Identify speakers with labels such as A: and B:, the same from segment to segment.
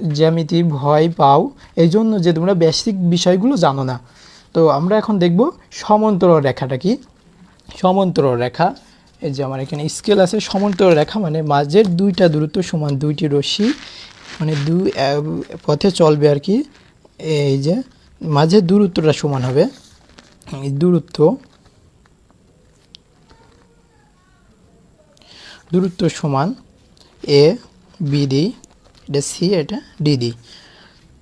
A: জ্যামিতি ভয় পাও, এই জন্য যে তোমরা বেসিক বিষয়গুলো জানো না। তো আমরা এখন দেখব সমান্তরাল রেখাটা কি। সমান্তরাল রেখা, এই যে আমার এখানে স্কেল আছে, সমান্তরাল রেখা মানে মাঝের দুইটা দূরত্ব সমান দুইটি রশ্মি মানে দুই পথে চলবে আর কি, এই যে মাঝের দূরত্বটা সমান হবে। দূরত্ব দূরত্ব সমান এ বি ডি এটা সি, এটা ডি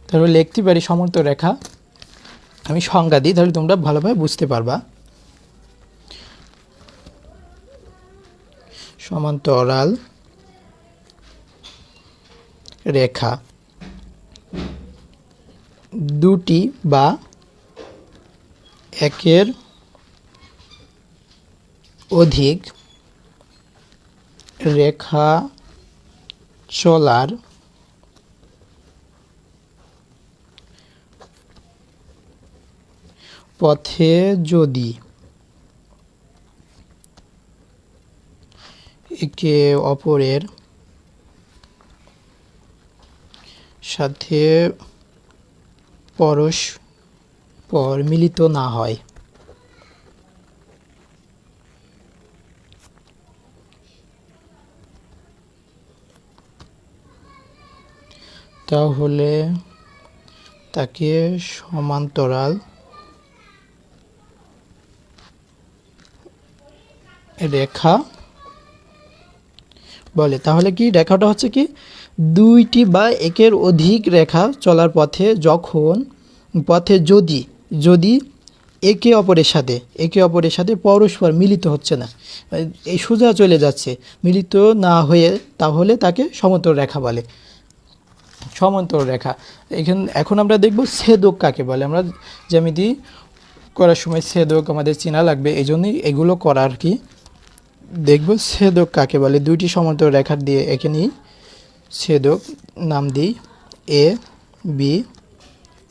A: তারপর লিখতে পারি সমর্থ রেখা। আমি সংজ্ঞা দিই, তাহলে তোমরা ভালোভাবে বুঝতে পারবা। সমান্তরাল রেখা। দুটি বা একের অধিক রেখা চলার পথে যদি একে অপরের সাথে পরস্পর মিলিত না হয়। তাহলে তাকে সমান্তরাল রেখা। বলে, তাহলে কি রেখাটা হচ্ছে কি? দুইটি বা একের অধিক রেখা চলার পথে যখন, পথে যদি যদি একে অপরের সাথে, একে অপরের সাথে পরস্পর মিলিত হচ্ছে না, এই সোজা চলে যাচ্ছে, মিলিত না হয়ে তাহলে তাকে সমতল রেখা বলে। সমান্তর রেখা। এখানে, এখন আমরা দেখব ছেদক কাকে বলে। আমরা জ্যামিতি করার সময় ছেদক আমাদের চেনা লাগবে এই জন্যই এগুলো করা আর কি দেখব, ছেদক কাকে বলে? দুইটি সমান্তর রেখা দিয়ে এখানেই ছেদক, নাম দিই এ বি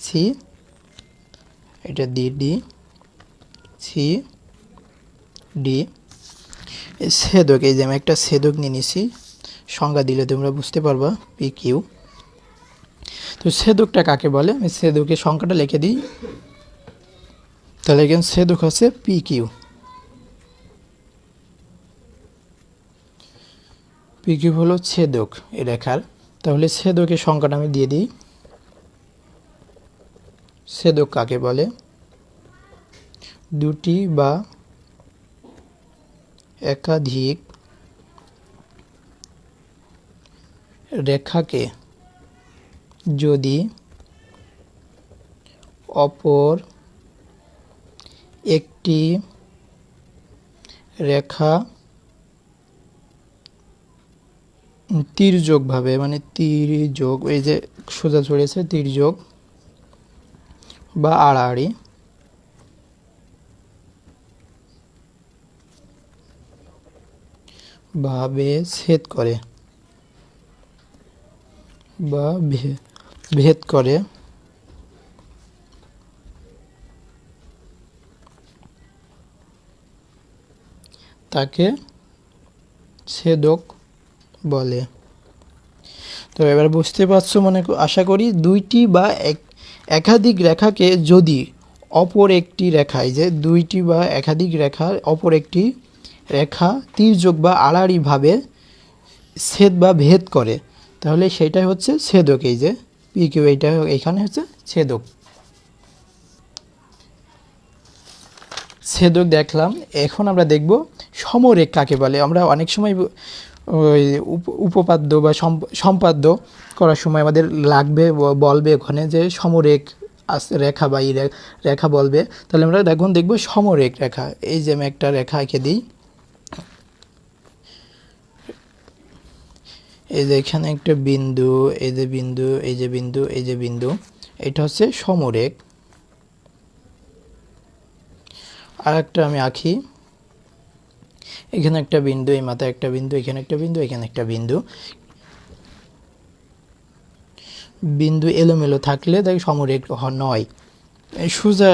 A: সি এটা দি ডি সি ডি ছেদক, এই যে আমি একটা ছেদক নিয়ে নিছি, সংজ্ঞা দিলে তোমরা বুঝতে পারবা পি কিউ তো ছেদকটা কাকে বলে? আমি ছেদকের সংখ্যাটা লিখে দিই। তাহলে এখানে ছেদক হচ্ছে পি কিউ পি কিউ হলো ছেদক এই রেখার তাহলে ছেদকের সংখ্যাটা আমি দিয়ে দিই। ছেদক কাকে বলে? দুটি বা একাধিক রেখাকে যদি অপর একটি রেখা তীর্যকভাবে মানে তীর্যক, এই যে সোজা চড়েছে তীর্যক বা আড়াআড়ি। ভাবে ছেদ করে। বা ভেদ করে। তাকে ছেদক বলে। তো এবার বুঝতে পারছ মনে আশা করি দুইটি বা এক, একাধিক রেখাকে যদি অপর একটি রেখায় যে দুইটি বা একাধিক রেখা, অপর একটি রেখা তীর্যক বা আড়াআড়িভাবে ছেদ বা ভেদ করে, তাহলে সেটাই হচ্ছে ছেদক, এই যে পি কিউ এইটা এখানে হচ্ছে ছেদক। ছেদক দেখলাম, এখন আমরা দেখব সমরেখ কাকে বলে। আমরা অনেক সময় ওই উপ- উপপাদ্য বা সম্পাদ্য করার সময় আমাদের লাগবে বলবে ওখানে যে সমরেখ রেখা বা এই রেখা বলবে। তাহলে আমরা এখন দেখব সমরেখ রেখা। এই যে আমি একটা রেখা এঁকে দিই। এই যে এখানে একটা বিন্দু, এই যে বিন্দু, এই যে বিন্দু, এই যে বিন্দু। এটা হচ্ছে সমরেখ। আর একটা আমি আঁকি। এখানে একটা বিন্দু, এই মাথায় একটা বিন্দু, এখানে একটা বিন্দু, এখানে একটা বিন্দু। বিন্দু এলোমেলো থাকলে তাই সমরেখ নয়। সোজা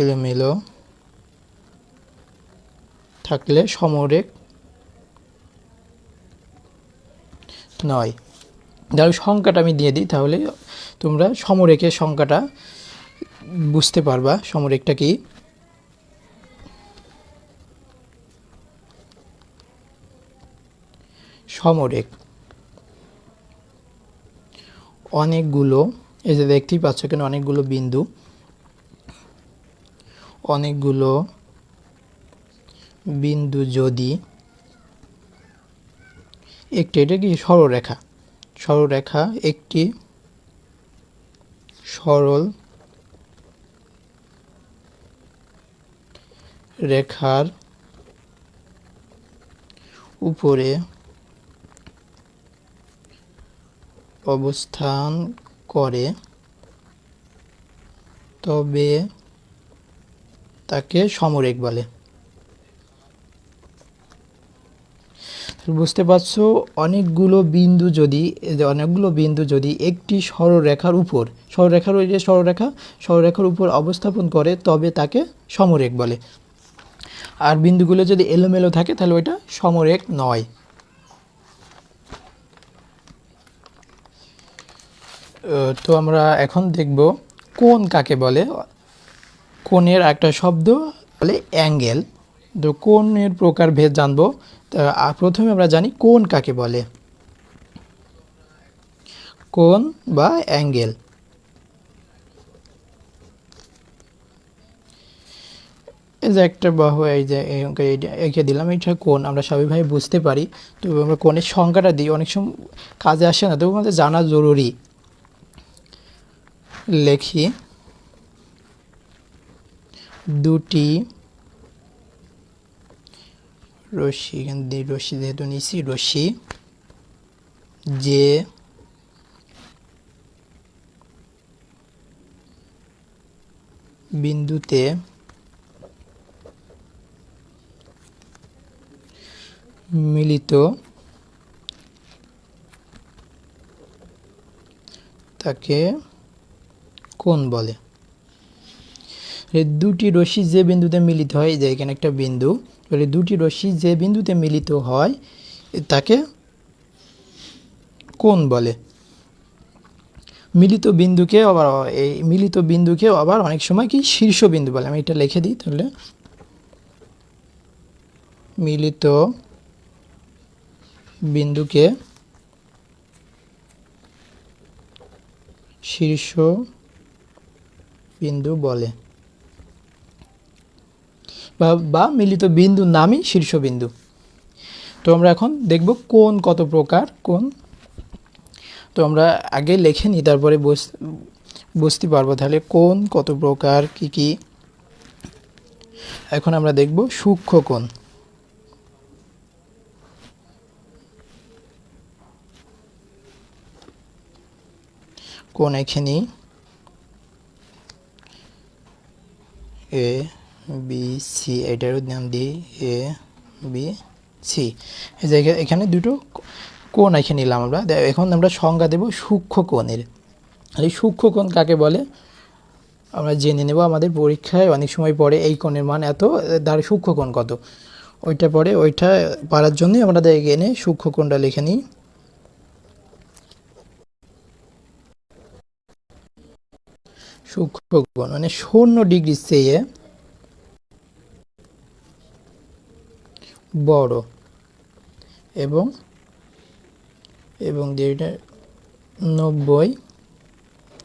A: এলোমেলো থাকলে সমরেখ নয়। তাহলে সংখ্যাটা আমি দিয়ে দিই, তাহলে তোমরা সমরেখের সংখ্যাটা বুঝতে পারবা। সমরেখটা কি? সমরেখ। অনেকগুলো, এই যে দেখতেই পাচ্ছ কেন অনেকগুলো বিন্দু। অনেকগুলো বিন্দু যদি, একটি, এটা কি সরলরেখা? সরলরেখা একটি সরল রেখার উপরে অবস্থান করে তবে তাকে সমরেখ বলে। বুঝতে পারছ, অনেকগুলো বিন্দু যদি অনেকগুলো বিন্দু যদি একটি সরলরেখার উপর, সরলরেখার ওই যে সরলরেখা, সরলরেখার উপর অবস্থাপন করে, তবে তাকে সমরেখ বলে। আর বিন্দুগুলো যদি এলোমেলো থাকে, তাহলে ওইটা সমরেখ নয়। তো আমরা এখন দেখব কোন কাকে বলে। কোণের একটা শব্দ বলে অ্যাঙ্গেল। তো কোণের প্রকার ভেদ জানব। প্রথমে আমরা জানি কোন কাকে বলে? কোন বা অ্যাঙ্গেল? এই যে একটা বাহু, এই যে এঁকে দিলাম, এটা কোন? আমরা স্বাভাবিকভাবে বুঝতে পারি। তো আমরা কোণের সংখ্যাটা দিই, অনেক সময় কাজে আসে না, তবু আমাদের জানা জরুরি। লেখি। দুটি রশ্মি, এখান দিয়ে রশ্মি যেহেতু নিছি রশ্মি, যে, বিন্দুতে, মিলিত তাকে কোন বলে। দুটি রশ্মি যে বিন্দুতে মিলিত হয়, যে এখানে একটা বিন্দু তাহলে দুটি রশ্মি যে বিন্দুতে মিলিত হয়, তাকে কোন বলে। মিলিত বিন্দুকে আবার, এই মিলিত বিন্দুকে আবার অনেক সময় কি শীর্ষ বিন্দু বলে। আমি এটা লিখে দিই তাহলে। মিলিত বিন্দুকে শীর্ষ বিন্দু বলে। বা মিলিত বিন্দু নামই শীর্ষবিন্দু। তো আমরা এখন দেখব কোন কত প্রকার, কোন। তো আমরা আগে লেখে নিই, তারপরে বুঝ- বুঝতে পারব তাহলে কোন কত প্রকার, কি কি। এখন আমরা দেখব সূক্ষ্ম কোণ। কোন এখানে। এ বি সি এটার নাম দিই এ বি সি এই এখানে দুটো কোণ এখানে নিলাম আমরা। দে- এখন আমরা সংজ্ঞা দেব সূক্ষ্ম কোণের। আর এই সূক্ষ্ম কোণ কাকে বলে? আমরা জেনে নেব আমাদের পরীক্ষায় অনেক সময় পড়ে এই কোণের মান এত, তার সূক্ষ্ম কোণ কত। ওইটা পরে ওইটা পারার জন্যই আমরা এখানে সূক্ষ্ম কোণটা লিখে নিই। সূক্ষ্ম কোণ মানে শূন্য ডিগ্রি চেয়ে বড় এবং এবং যেটা নব্বই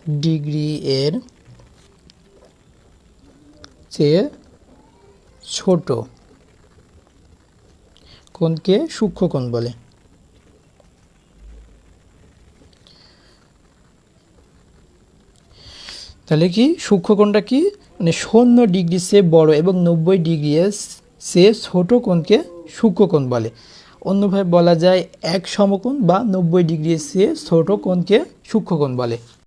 A: ডিগ্রি এর চেয়ে ছোট কোণকে সূক্ষ্ম কোণ বলে। তাহলে কি সূক্ষ্মকোণটা কি? মানে শূন্য ডিগ্রি সে বড় এবং নব্বই ডিগ্রি সে ছোট কোণকে সূক্ষ্মকোণ বলে। অন্যভাবে বলা যায় এক সমকোণ বা নব্বই ডিগ্রি সে ছোট কোণকে সূক্ষ্মকোণ বলে।